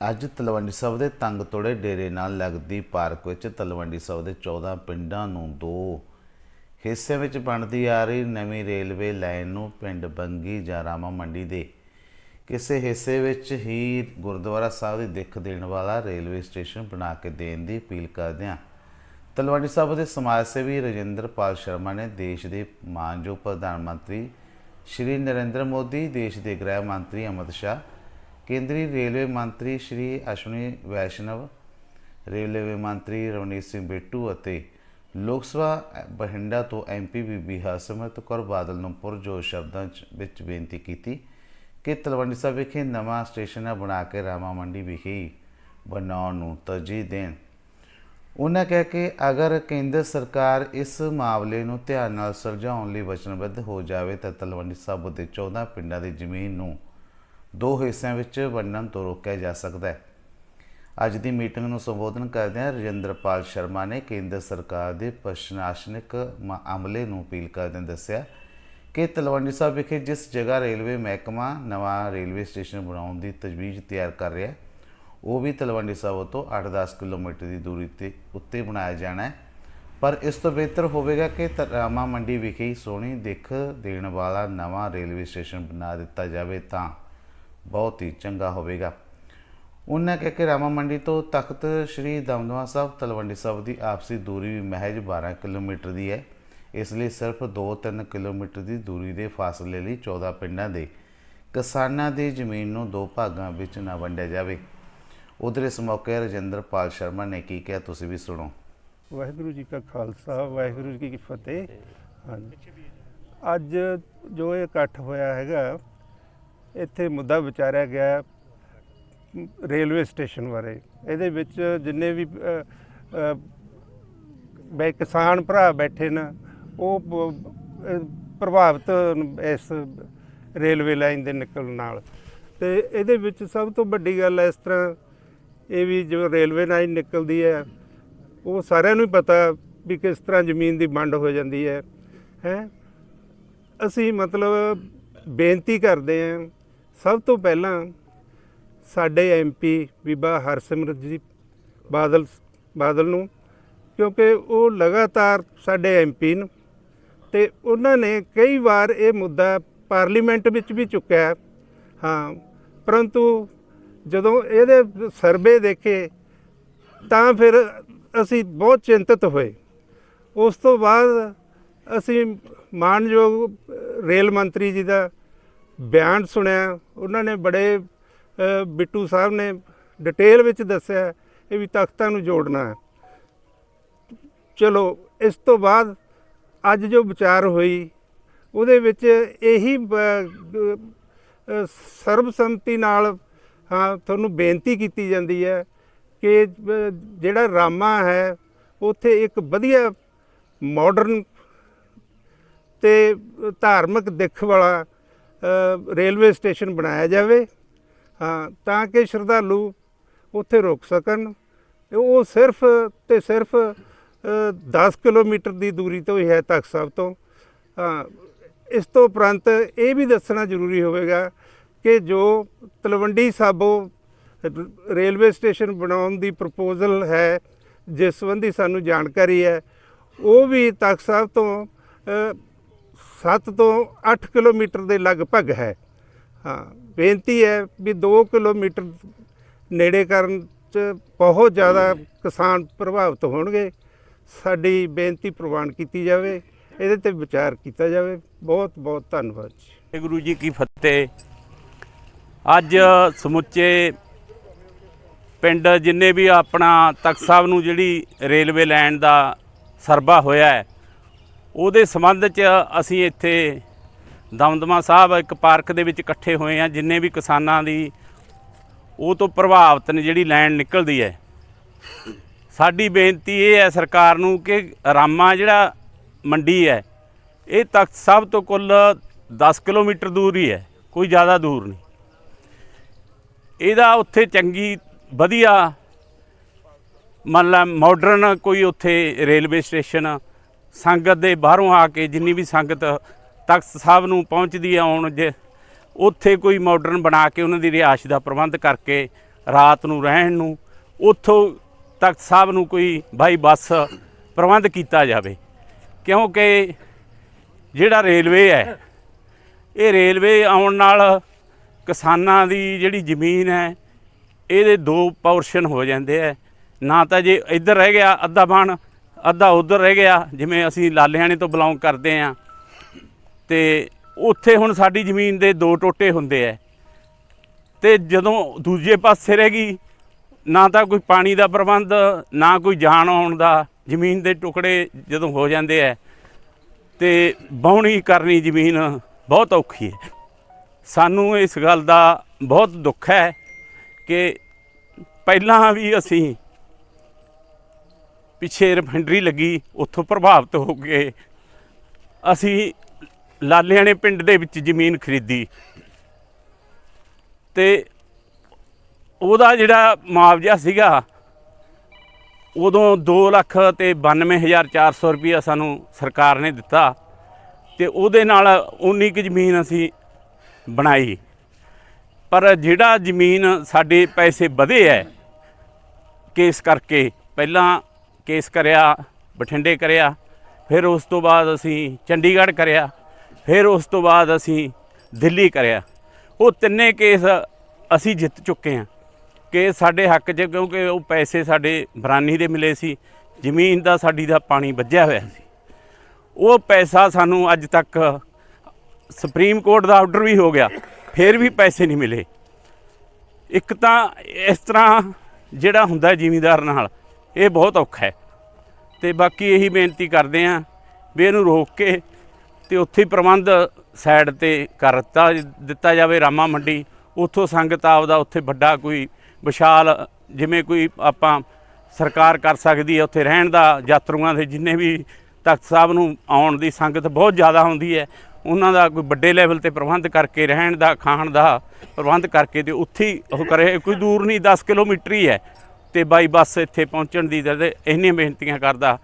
ਅੱਜ ਤਲਵੰਡੀ ਸਾਹਿਬ ਦੇ ਤੰਗ ਤੋੜੇ ਡੇਰੇ ਨਾਲ ਲੱਗਦੀ ਪਾਰਕ ਵਿੱਚ ਤਲਵੰਡੀ ਸਾਹਿਬ ਦੇ 14 ਪਿੰਡਾਂ ਨੂੰ ਦੋ ਹਿੱਸਿਆਂ ਵਿੱਚ ਬਣਦੀ ਆ ਰਹੀ ਨਵੀਂ ਰੇਲਵੇ ਲਾਈਨ ਨੂੰ ਪਿੰਡ ਬੰਗੀ ਜਾਂ ਰਾਮਾ ਮੰਡੀ ਦੇ ਕਿਸੇ ਹਿੱਸੇ ਵਿੱਚ ਹੀ ਗੁਰਦੁਆਰਾ ਸਾਹਿਬ ਦੀ ਦਿੱਖ ਦੇਣ ਵਾਲਾ ਰੇਲਵੇ ਸਟੇਸ਼ਨ ਬਣਾ ਕੇ ਦੇਣ ਦੀ ਅਪੀਲ ਕਰਦਿਆਂ ਤਲਵੰਡੀ ਸਾਹਿਬ ਦੇ ਸਮਾਜ ਸੇਵੀ ਰਜਿੰਦਰਪਾਲ ਸ਼ਰਮਾ ਨੇ ਦੇਸ਼ ਦੇ ਮਾਨਯੋਗ ਪ੍ਰਧਾਨ ਮੰਤਰੀ ਸ਼੍ਰੀ ਨਰਿੰਦਰ ਮੋਦੀ, ਦੇਸ਼ ਦੇ ਗ੍ਰਹਿ ਮੰਤਰੀ ਅਮਿਤ ਸ਼ਾਹ ਕੇਂਦਰੀ ਰੇਲਵੇ ਮੰਤਰੀ ਸ਼੍ਰੀ ਅਸ਼ਵਨੀ ਵੈਸ਼ਨਵ, ਰੇਲਵੇ ਮੰਤਰੀ ਰਵਨੀਤ ਸਿੰਘ ਬਿੱਟੂ ਅਤੇ ਲੋਕ ਸਭਾ ਬਠਿੰਡਾ ਤੋਂ ਐਮਪੀ ਬੀਬੀ ਹਰਸਿਮਰਤ ਕੌਰ ਬਾਦਲ ਨੂੰ ਪੁਰਜੋਸ਼ ਸ਼ਬਦਾਂ 'ਚ ਵਿੱਚ ਬੇਨਤੀ ਕੀਤੀ ਕਿ ਤਲਵੰਡੀ ਸਾਹਿਬ ਵਿਖੇ ਨਵਾਂ ਸਟੇਸ਼ਨ ਬਣਾ ਕੇ ਰਾਮਾ ਮੰਡੀ ਵਿਖੇ ਬਣਾਉਣ ਨੂੰ ਤਰਜੀਹ ਦੇਣ। ਉਹਨਾਂ ਕਹਿ ਕਿ ਅਗਰ ਕੇਂਦਰ ਸਰਕਾਰ ਇਸ ਮਾਮਲੇ ਨੂੰ ਧਿਆਨ ਨਾਲ ਸੁਲਝਾਉਣ ਲਈ ਵਚਨਬੱਧ ਹੋ ਜਾਵੇ ਤਾਂ ਤਲਵੰਡੀ ਸਾਬੋ ਦੇ 14 ਪਿੰਡਾਂ ਦੀ ਜ਼ਮੀਨ ਨੂੰ ਦੋ ਹਿੱਸਿਆਂ ਵਿੱਚ ਵੰਡਣ ਤੋਂ ਰੋਕਿਆ ਜਾ ਸਕਦਾ ਹੈ। ਅੱਜ ਦੀ ਮੀਟਿੰਗ ਨੂੰ ਸੰਬੋਧਨ ਕਰਦਿਆਂ ਰਜਿੰਦਰਪਾਲ ਸ਼ਰਮਾ ਨੇ ਕੇਂਦਰ ਸਰਕਾਰ ਦੇ ਪ੍ਰਸ਼ਾਸਨਿਕ ਮ- ਅਮਲੇ ਨੂੰ ਅਪੀਲ ਕਰਦਿਆਂ ਦੱਸਿਆ ਕਿ ਤਲਵੰਡੀ ਸਾਹਿਬ ਵਿਖੇ ਜਿਸ ਜਗ੍ਹਾ ਰੇਲਵੇ ਮਹਿਕਮਾ ਨਵਾਂ ਰੇਲਵੇ ਸਟੇਸ਼ਨ ਬਣਾਉਣ ਦੀ ਤਜਵੀਜ਼ ਤਿਆਰ ਕਰ ਰਿਹਾ ਹੈ ਉਹ ਵੀ ਤਲਵੰਡੀ ਸਾਹਿਬ ਤੋਂ 8-10 ਕਿਲੋਮੀਟਰ ਦੀ ਦੂਰੀ ਤੇ ਉੱਤੇ ਬਣਾਇਆ ਜਾਣਾ ਹੈ। ਪਰ ਇਸ ਤੋਂ ਬਿਹਤਰ ਹੋਵੇਗਾ ਕਿ ਤ- ਰਾਮਾ ਮੰਡੀ ਵਿਖੇ ਹੀ ਸੋਹਣੀ ਦਿੱਖ ਦੇਣ ਵਾਲਾ ਨਵਾਂ ਰੇਲਵੇ ਸਟੇਸ਼ਨ ਬਣਾ ਦਿੱਤਾ ਜਾਵੇ ਤਾਂ ਬਹੁਤ ਹੀ ਚੰਗਾ ਹੋਵੇਗਾ। ਉਹਨਾਂ ਕਹਿ ਕਿ ਰਾਮਾ ਮੰਡੀ ਤੋਂ ਤਖਤ ਸ੍ਰੀ ਦਮਦਮਾ ਸਾਹਿਬ, ਤਲਵੰਡੀ ਸਾਹਿਬ ਦੀ ਆਪਸੀ ਦੂਰੀ ਵੀ ਮਹਿਜ 12 ਕਿਲੋਮੀਟਰ ਦੀ ਹੈ। ਇਸ ਲਈ ਸਿਰਫ 2-3 ਕਿਲੋਮੀਟਰ ਦੀ ਦੂਰੀ ਦੇ ਫਾਸਲੇ ਲਈ 14 ਪਿੰਡਾਂ ਦੇ ਕਿਸਾਨਾਂ ਦੀ ਜ਼ਮੀਨ ਨੂੰ ਦੋ ਭਾਗਾਂ ਵਿੱਚ ਨਾ ਵੰਡਿਆ ਜਾਵੇ। ਉਧਰ ਇਸ ਮੌਕੇ ਰਜਿੰਦਰਪਾਲ ਸ਼ਰਮਾ ਨੇ ਕੀ ਕਿਹਾ, ਤੁਸੀਂ ਵੀ ਸੁਣੋ। ਵਾਹਿਗੁਰੂ ਜੀ ਕਾ ਖਾਲਸਾ, ਵਾਹਿਗੁਰੂ ਜੀ ਕੀ ਫਤਿਹ। ਹਾਂਜੀ। ਅੱਜ ਜੋ ਇਹ ਇਕੱਠ ਹੋਇਆ ਹੈਗਾ ਇੱਥੇ ਮੁੱਦਾ ਵਿਚਾਰਿਆ ਗਿਆ ਰੇਲਵੇ ਸਟੇਸ਼ਨ ਬਾਰੇ। ਇਹਦੇ ਵਿੱਚ ਜਿੰਨੇ ਵੀ ਬੈ, ਕਿਸਾਨ ਭਰਾ ਬੈਠੇ ਨੇ, ਉਹ ਪ੍ਰਭਾਵਿਤ ਇਸ ਰੇਲਵੇ ਲਾਈਨ ਦੇ ਨਿਕਲਣ ਨਾਲ। ਤੇ ਇਹਦੇ ਵਿੱਚ ਸਭ ਤੋਂ ਵੱਡੀ ਗੱਲ ਇਸ ਤਰ੍ਹਾਂ, ਇਹ ਵੀ ਜੋ ਰੇਲਵੇ ਲਾਈਨ ਨਿਕਲਦੀ ਹੈ, ਉਹ ਸਾਰਿਆਂ ਨੂੰ ਹੀ ਪਤਾ ਵੀ ਕਿਸ ਤਰ੍ਹਾਂ ਜ਼ਮੀਨ ਦੀ ਵੰਡ ਹੋ ਜਾਂਦੀ ਹੈ। ਹੈ? ਅਸੀਂ ਮਤਲਬ ਬੇਨਤੀ ਕਰਦੇ ਹਾਂ ਸਭ ਤੋਂ ਪਹਿਲਾਂ ਸਾਡੇ ਐਮਪੀ ਬੀਬਾ ਹਰਸਿਮਰਤ ਜੀ ਬਾਦਲ ਬਾਦਲ ਨੂੰ, ਕਿਉਂਕਿ ਉਹ ਲਗਾਤਾਰ ਸਾਡੇ ਐਮਪੀ ਨੇ ਤੇ ਉਹਨਾਂ ਨੇ ਕਈ ਵਾਰ ਇਹ ਮੁੱਦਾ ਪਾਰਲੀਮੈਂਟ ਵਿੱਚ ਵੀ ਚੁੱਕਿਆ। ਹਾਂ, ਪਰੰਤੂ ਜਦੋਂ ਇਹਦੇ ਸਰਵੇ ਦੇਖੇ, ਤਾਂ ਫਿਰ ਅਸੀਂ ਬਹੁਤ ਚਿੰਤਤ ਹੋਏ। ਉਸ ਤੋਂ ਬਾਅਦ ਅਸੀਂ ਮਾਨਯੋਗ ਰੇਲ ਮੰਤਰੀ ਜੀ ਦਾ ਬਿਆਨ ਸੁਣਿਆ, ਉਹਨਾਂ ਨੇ ਬੜੇ ਬਿੱਟੂ ਸਾਹਿਬ ਨੇ ਡਿਟੇਲ ਵਿੱਚ ਦੱਸਿਆ ਇਹ ਵੀ ਤਖਤਾਂ ਨੂੰ ਜੋੜਨਾ ਹੈ। ਚਲੋ, ਇਸ ਤੋਂ ਬਾਅਦ ਅੱਜ ਜੋ ਵਿਚਾਰ ਹੋਈ, ਉਹਦੇ ਵਿੱਚ ਇਹੀ ਸਰਬਸੰਮਤੀ ਨਾਲ, ਹਾਂ, ਤੁਹਾਨੂੰ ਬੇਨਤੀ ਕੀਤੀ ਜਾਂਦੀ ਹੈ ਕਿ ਜਿਹੜਾ ਰਾਮਾ ਹੈ, ਉੱਥੇ ਇੱਕ ਵਧੀਆ ਮਾਡਰਨ ਤੇ ਧਾਰਮਿਕ ਦਿੱਖ ਵਾਲਾ ਰੇਲਵੇ ਸਟੇਸ਼ਨ ਬਣਾਇਆ ਜਾਵੇ ਹਾਂ ਤਾਂ ਕਿ ਸ਼ਰਧਾਲੂ ਉੱਥੇ ਰੁਕ ਸਕਣ। ਉਹ ਸਿਰਫ ਤੇ ਸਿਰਫ ਅ, 10 ਕਿਲੋਮੀਟਰ ਦੀ ਦੂਰੀ ਤੋਂ ਹੀ ਹੈ ਤਖਤ ਸਾਹਿਬ ਤੋਂ। ਹਾਂ ਇਸ ਤੋਂ ਉਪਰੰਤ ਇਹ ਵੀ ਦੱਸਣਾ ਜ਼ਰੂਰੀ ਹੋਵੇਗਾ ਕਿ ਜੋ ਤਲਵੰਡੀ ਸਾਬੋ ਰੇਲਵੇ ਸਟੇਸ਼ਨ ਬਣਾਉਣ ਦੀ ਪ੍ਰਪੋਜ਼ਲ ਹੈ ਜਿਸ ਸੰਬੰਧੀ ਸਾਨੂੰ ਜਾਣਕਾਰੀ ਹੈ ਉਹ ਵੀ ਤਖਤ ਸਾਹਿਬ ਤੋਂ 7 ਤੋਂ 8 ਕਿਲੋਮੀਟਰ ਦੇ ਲਗਭਗ ਹੈ। ਹਾਂ, ਬੇਨਤੀ ਹੈ ਵੀ 2 ਕਿਲੋਮੀਟਰ ਨੇੜੇ ਕਰਨ ਚ ਬਹੁਤ ਜ਼ਿਆਦਾ ਕਿਸਾਨ ਪ੍ਰਭਾਵਿਤ ਹੋਣਗੇ। ਸਾਡੀ ਬੇਨਤੀ ਪ੍ਰਵਾਨ ਕੀਤੀ ਜਾਵੇ, ਇਹਦੇ ਤੇ ਵਿਚਾਰ ਕੀਤਾ ਜਾਵੇ। ਬਹੁਤ ਬਹੁਤ ਧੰਨਵਾਦ ਜੀ। ਗੁਰੂ ਜੀ ਕੀ ਫਤਿਹ। ਅੱਜ ਸਮੁੱਚੇ ਪਿੰਡ ਜਿੰਨੇ ਵੀ ਆਪਣਾ ਤਖਤ ਸਾਹਿਬ ਨੂੰ ਜਿਹੜੀ ਰੇਲਵੇ ਲਾਈਨ ਦਾ ਸਰਬਾ ਹੋਇਆ ਹੈ ਉਹਦੇ ਸੰਬੰਧ 'ਚ ਅਸੀਂ ਇੱਥੇ ਦਮਦਮਾ ਸਾਹਿਬ ਇੱਕ ਪਾਰਕ ਦੇ ਵਿੱਚ ਇਕੱਠੇ ਹੋਏ ਆ ਜਿੰਨੇ ਵੀ ਕਿਸਾਨਾਂ ਦੀ ਉਹ ਤੋਂ ਪ੍ਰਭਾਵਿਤ ਨੇ, ਜਿਹੜੀ ਲਾਈਨ ਨਿਕਲਦੀ ਹੈ। ਸਾਡੀ ਬੇਨਤੀ ਇਹ ਹੈ ਸਰਕਾਰ ਨੂੰ ਕਿ ਰਾਮਾ ਜਿਹੜਾ ਮੰਡੀ ਹੈ, ਇਹ ਤਖਤ ਸਾਹਿਬ ਤੋਂ ਕੁੱਲ 10 ਕਿਲੋਮੀਟਰ ਦੂਰ ਹੀ ਹੈ, ਕੋਈ ਜ਼ਿਆਦਾ ਦੂਰ ਨਹੀਂ। ਇਹਦਾ ਉੱਥੇ ਚੰਗੀ, ਵਧੀਆ ਮੰਨ ਲਾ ਮਾਡਰਨ ਕੋਈ ਉੱਥੇ ਰੇਲਵੇ ਸਟੇਸ਼ਨ ਸੰਗਤ ਦੇ ਬਾਹਰੋਂ ਆ ਕੇ ਜਿੰਨੀ ਵੀ ਸੰਗਤ ਤਖਤ ਸਾਹਿਬ ਨੂੰ ਪਹੁੰਚਦੀ ਹੈ ਆਉਣ ਜੇ ਉੱਥੇ ਕੋਈ ਮਾਡਰਨ ਬਣਾ ਕੇ ਉਹਨਾਂ ਦੀ ਰਿਹਾਇਸ਼ ਦਾ ਪ੍ਰਬੰਧ ਕਰਕੇ ਰਾਤ ਨੂੰ ਰਹਿਣ ਨੂੰ, ਉੱਥੋਂ ਤਖਤ ਸਾਹਿਬ ਨੂੰ ਕੋਈ ਬਾਈ ਬੱਸ ਪ੍ਰਬੰਧ ਕੀਤਾ ਜਾਵੇ। ਕਿਉਂਕਿ ਜਿਹੜਾ ਰੇਲਵੇ ਹੈ, ਇਹ ਰੇਲਵੇ ਆਉਣ ਨਾਲ ਕਿਸਾਨਾਂ ਦੀ ਜਿਹੜੀ ਜ਼ਮੀਨ ਹੈ, ਇਹਦੇ ਦੋ ਪੋਰਸ਼ਨ ਹੋ ਜਾਂਦੇ ਆ। ਨਾ ਤਾਂ ਜੇ ਇੱਧਰ ਰਹਿ ਗਿਆ ਅੱਧਾ ਬਣ ਅੱਧਾ ਉੱਧਰ ਰਹਿ ਗਿਆ, ਜਿਵੇਂ ਅਸੀਂ ਲਾਲਿਆਣੇ ਤੋਂ ਬਿਲੋਂਗ ਕਰਦੇ ਆ ਤੇ ਉੱਥੇ ਹੁਣ ਸਾਡੀ ਜ਼ਮੀਨ ਦੇ ਦੋ ਟੋਟੇ ਹੁੰਦੇ ਆ ਤੇ ਜਦੋਂ ਦੂਜੇ ਪਾਸੇ ਰਹਿ ਗਈ, ਨਾ ਤਾਂ ਕੋਈ ਪਾਣੀ ਦਾ ਪ੍ਰਬੰਧ, ਨਾ ਕੋਈ ਜਾਣ ਆਉਣ ਦਾ, ਜ਼ਮੀਨ ਦੇ ਟੁਕੜੇ ਜਦੋਂ ਹੋ ਜਾਂਦੇ ਆ ਤੇ ਬਾਉਣੀ ਕਰਨੀ ਜ਼ਮੀਨ ਬਹੁਤ ਔਖੀ ਹੈ ਸਾਨੂੰ ਇਸ ਗੱਲ ਦਾ ਬਹੁਤ ਦੁੱਖ ਹੈ ਕਿ ਪਹਿਲਾਂ ਵੀ ਅਸੀਂ ਪਿੱਛੇ ਰਿਫਾਈਨਰੀ ਲੱਗੀ, ਉੱਥੋਂ ਪ੍ਰਭਾਵਿਤ ਹੋ ਕੇ ਅਸੀਂ ਲਾਲਿਆਣੇ ਪਿੰਡ ਦੇ ਵਿੱਚ ਜ਼ਮੀਨ ਖਰੀਦੀ। ਤੇ ਉਹਦਾ ਜਿਹੜਾ ਮੁਆਵਜ਼ਾ ਸੀਗਾ, ਉਦੋਂ 2 ਲੱਖ ਤੇ 92400 ਰੁਪਇਆ ਸਾਨੂੰ ਸਰਕਾਰ ਨੇ ਦਿੱਤਾ। ਤੇ ਉਹਦੇ ਨਾਲ ਉਨੀ ਕੁ ਜ਼ਮੀਨ ਅਸੀਂ ਬਣਾਈ। ਪਰ ਜਿਹੜਾ ਜ਼ਮੀਨ ਸਾਡੇ ਪੈਸੇ ਵਧੇ ਐ ਕੇਸ ਕਰਕੇ ਪਹਿਲਾਂ ਕੇਸ ਕਰਿਆ, ਬਠਿੰਡੇ ਕਰਿਆ, ਫਿਰ ਉਸ ਤੋਂ ਬਾਅਦ ਅਸੀਂ ਚੰਡੀਗੜ੍ਹ ਕਰਿਆ, ਫਿਰ ਉਸ ਤੋਂ ਬਾਅਦ ਅਸੀਂ ਦਿੱਲੀ ਕਰਿਆ। ਉਹ ਤਿੰਨੇ ਕੇਸ ਅਸੀਂ ਜਿੱਤ ਚੁੱਕੇ ਹਾਂ ਕਿ ਸਾਡੇ ਹੱਕ 'ਚ, ਕਿਉਂਕਿ ਉਹ ਪੈਸੇ ਸਾਡੇ ਬਰਾਨੀ ਦੇ ਮਿਲੇ ਸੀ, ਜ਼ਮੀਨ ਦਾ ਸਾਡੀ ਦਾ ਪਾਣੀ ਵੱਜਿਆ ਹੋਇਆ ਸੀ। ਉਹ ਪੈਸਾ ਸਾਨੂੰ ਅੱਜ ਤੱਕ ਸੁਪਰੀਮ ਕੋਰਟ ਦਾ ਆਰਡਰ ਵੀ ਹੋ ਗਿਆ, ਫਿਰ ਵੀ ਪੈਸੇ ਨਹੀਂ ਮਿਲੇ। ਇੱਕ ਤਾਂ ਇਸ ਤਰ੍ਹਾਂ ਜਿਹੜਾ ਹੁੰਦਾ ਜ਼ਿਮੀਂਦਾਰ ਨਾਲ ਇਹ ਬਹੁਤ ਔਖਾ ਹੈ। ਤੇ ਬਾਕੀ ਇਹੀ ਬੇਨਤੀ ਕਰਦੇ ਆਂ ਵੀ ਇਹਨੂੰ ਰੋਕ ਕੇ ਤੇ ਉੱਥੇ ਹੀ ਪ੍ਰਬੰਧ ਸਾਈਡ ਤੇ ਕਰ ਦਿੱਤਾ ਦਿੱਤਾ ਜਾਵੇ ਰਾਮਾ ਮੰਡੀ। ਉੱਥੋਂ ਸੰਗਤ ਆਪਦਾ ਉੱਥੇ ਵੱਡਾ ਕੋਈ ਵਿਸ਼ਾਲ ਜਿਵੇਂ ਕੋਈ ਆਪਾਂ ਸਰਕਾਰ ਕਰ ਸਕਦੀ ਹੈ, ਉੱਥੇ ਰਹਿਣ ਦਾ ਯਾਤਰੂਆਂ ਦੇ ਜਿੰਨੇ ਵੀ ਤਖਤ ਸਾਹਿਬ ਨੂੰ ਆਉਣ ਦੀ ਸੰਗਤ ਬਹੁਤ ਜ਼ਿਆਦਾ ਹੁੰਦੀ ਹੈ। ਉਹਨਾਂ ਦਾ ਕੋਈ ਵੱਡੇ ਲੈਵਲ ਤੇ ਪ੍ਰਬੰਧ ਕਰਕੇ ਰਹਿਣ ਦਾ, ਖਾਣ ਦਾ ਪ੍ਰਬੰਧ ਕਰਕੇ ਤੇ ਉੱਥੇ ਹੀ ਉਹ ਕਰੇ। ਕੋਈ ਦੂਰ ਨਹੀਂ 10 ਕਿਲੋਮੀਟਰ ਹੀ ਹੈ। ਤੇ ਬਾਈ ਬੱਸ ਇੱਥੇ ਪਹੁੰਚਣ ਦੀ ਤੇ ਇੰਨੀਆਂ ਬੇਨਤੀਆਂ ਕਰਦਾ।